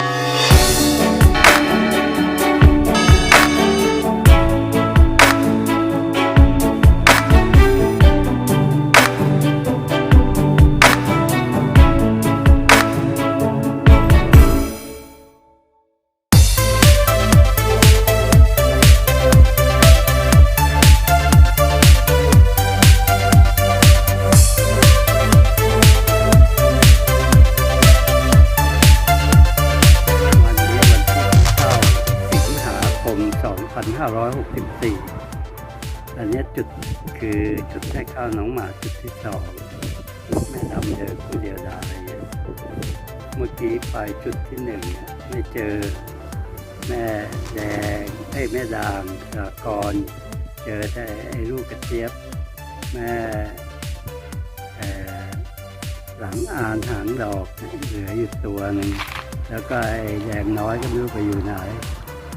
วั 2564 อันนี้จุดคือจุดให้ข้าวน้องหมาจุดที่สองแม่ดำเดินผู้เดียวดายเมื่อกี้ไปจุดที่หนึ่งเนี่ยไม่เจอแม่แดงไอ้แม่ดางกรเจอแต่ไอ้ลูกกระเจี๊ยบ แม่หลังอ่านหางดอกเหลืออยู่ตัวหนึ่งแล้วก็ไอ้แดงน้อยก็ไม่รู้ไปอยู่ไหน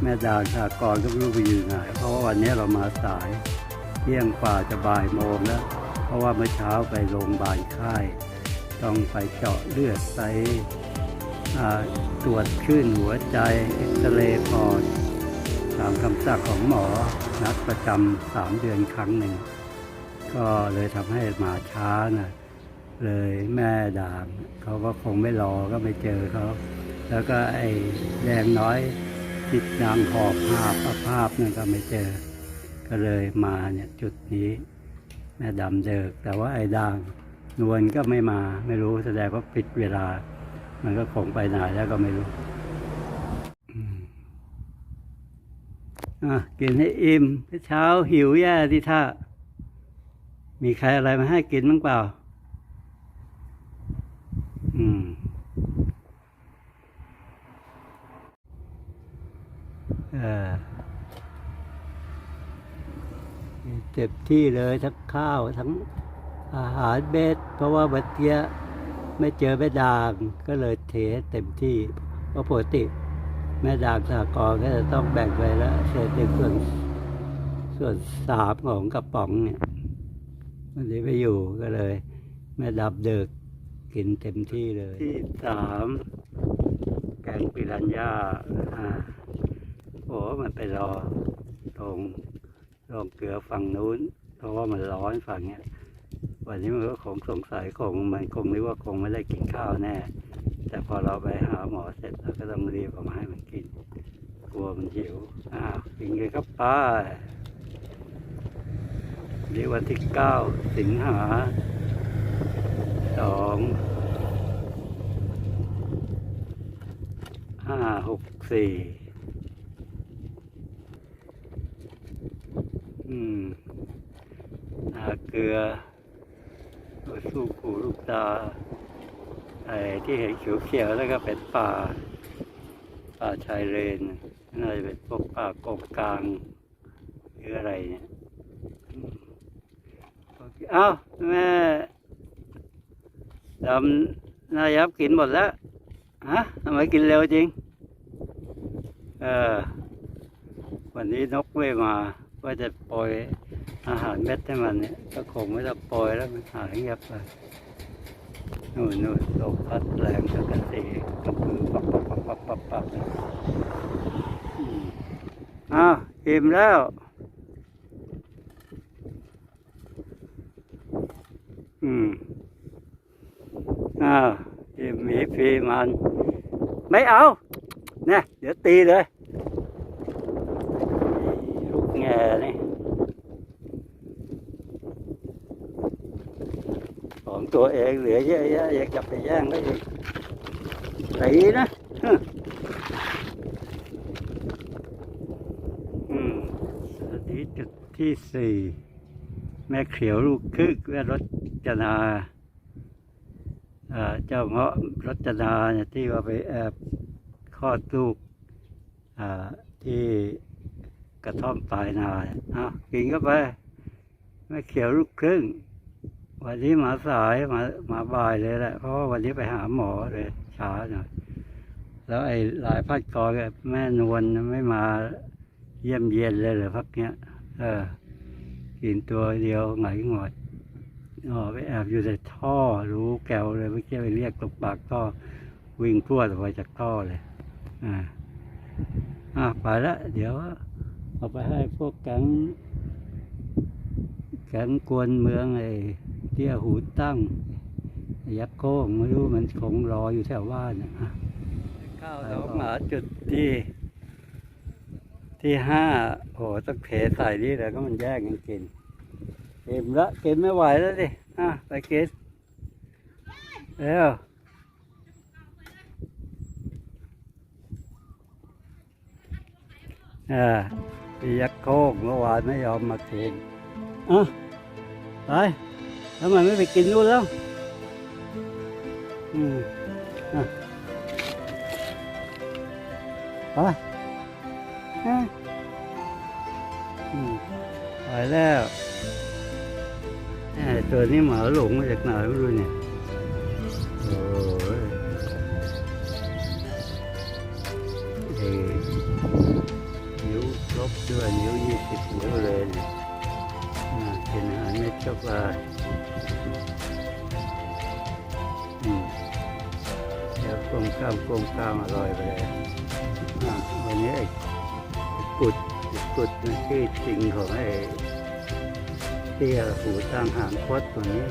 แม่ดางสากรก็ไม่รู้ไปอยู่ไหนเพราะว่าวันนี้เรามาสายเที่ยงกว่าจะบ่ายโมงแล้ว เพราะว่าเมื่อเช้าไปโรงพยาบาลค่าย ต้องไปเจาะเลือดไปตรวจคลื่นหัวใจเอ็กซเรย์ปอดตามคำสั่งของหมอนัดประจำสามเดือนครั้งหนึ่ง ก็เลยทำให้มาช้านะเลยแม่ด่างเขาก็คงไม่รอก็ไม่เจอเขา แล้วก็ไอ้แดงน้อยิดนางหอบภาพอภาพนั่นก็ไม่เจอ ก็เลยมาเนี่ยจุดนี้แม่ดำเดิก แต่ว่าไอ้ด่างนวลก็ไม่มาไม่รู้แสดงว่าปิดเวลา มันก็คงไปไหนแล้วก็ไม่รู้อะกินให้อิ่มเช้าหิวแย่ที่ท่ามีใครอะไรมาให้กินบ้างเปล่า อืม เออเจ็บที่เลยทั้งข้าวทั้งอาหารเบ็ดเพราะว่าบัดเนี้ยไม่เจอแม่ดางก็เลยเทเต็มที่เพราะปกติแม่ดางสากรก็จะต้องแบ่งไปแล้วเศษหนึ่งส่วนส่วนสามของกระป๋องเนี่ยมันนี้ไม่อยู่ก็เลย แม่ดับเดิกกินเต็มที่เลย ที่สามแกงปิรันย่าอ่า อ้มันไปรอตรงโรงเกลือฝั่งนู้น เพราะว่ามันร้อนฝั่งเนี้ยวันนี้มันก็คงสงสัยคงมันคงนึกว่าคงไม่ได้กินข้าวแน่ แต่พอเราไปหาหมอเสร็จเราก็ต้องรีบเอามาให้มันกิน กลัวมันหิวอ้าวกินเลยครับป้านี่วันที่เก้าสิงหาสองห้าหกสี่ อืมนาเกลือสู้ผูลูกตาไอ้ที่เห็นเขียวๆแล้วก็เป็นป่า ป่าชายเลนน่าจะเป็นพวกป่ากงกลางหรืออะไรเนี่ยเอ้าแม่ดำนายยับกินหมดแล้วฮะทำไมกินเร็วจริง เออ วันนี้นกไม่มา ว่าจะปล่อยอาหารเม็ดให้มันเนี่ยก็คงไม่ต้องปล่อยแล้วมันหายเงียบไปนู่นนู่นลมพัดแรงสักกันตีกระพือปับปับปับปับปับปับอ้าวอิ่มแล้ว อืมอ้าวอิ่มหมีพีมัน ไม่เอาเนี่ยเดี๋ยวตีเลย ลูกแง่ นี่ของตัวเองเหลือเยอะแยะอยากจะไปแย่งก็อีกตีนะอืมอันนี้จุดที่สี่แม่เขียวลูกคึกและรถจนาเจ้าเงาะรถจนาเนี่ยที่ว่าไปแอบคลอดลูกอ่าที่ กระท่อมปลายนาเนี่ยกินเข้าไป ไม่เขียวลูกครึ่ง วันนี้มาสายมามาบ่ายเลยแหละ เพราะว่าวันนี้ไปหาหมอเลยช้าหน่อย แล้วไอ้หลายพัดกอแม่นวลไม่มาเยี่ยมเยียนเลยเหรอพักเนี้ย เออ กินตัวเดียวไหงหงอยอ๋อไปแอบอยู่ในท่อ รู้แกวเลยเมื่อกี้ไปเรียกตกปากท่อวิ่งพรวดออกไปจากท่อเลย อ่า อ่าไปละเดี๋ยว เอาไปให้พวกแก๊งแก๊งกวนเมืองไอ้เตี้ยหูตั้ง ยักษ์โค้งไม่รู้มันคงรออยู่แถวบ้านนะข้าวน้องหมาจุดที่ ที่ห้าโอ้ต้องเทใส่นี่แล้วก็มันแยกกันกินกินละกินไม่ไหวแล้วดิอะไปกินเร็วอ่า พี่ยักโค้งเมื่อวานไม่ยอมมากินอะไปทำไมไม่ไปกินนู่นแล้ว อืมอะไปอะอืมไปแล้วแหม่ตัวนี้หมาหลงมาจากไหนไม่รู้เนี่ย นิ้วยี่สิบนิ้วเลยเนี่ยอ่ากินอาหารไม่จบเลยอืมเดี๋ยวกลมกล้ามกลมกล้ามอร่อยไปเลยอ่าวันนี้ไอ้กุดกุดมันชื่อจริงของไอ้เตี้ยหูตั้งหางคดตัวนี้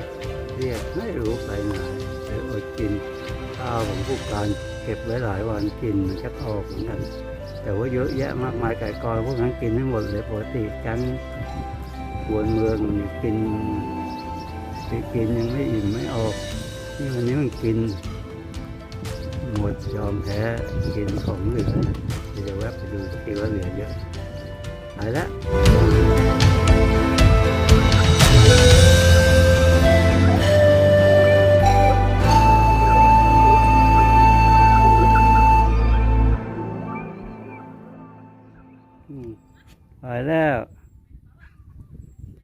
เรียกไม่รู้ไปไหนเดี๋ยวอดกินข้าวของผู้การเก็บไว้หลายวันกินมันจะออกเหมือนกัน แต่ว่าเยอะแยะมากมายไก่กอยพวกนั้นกินไม่หมดเลยปกติจังหวนเมืองมันกินกินยังไม่อิ่มไม่ออกนี่วันนี้มันกิน หมดยอมแพ้กินของเหลือเดี๋ยวแวะไปดูทีว่าเหลือเยอะไปแล้ว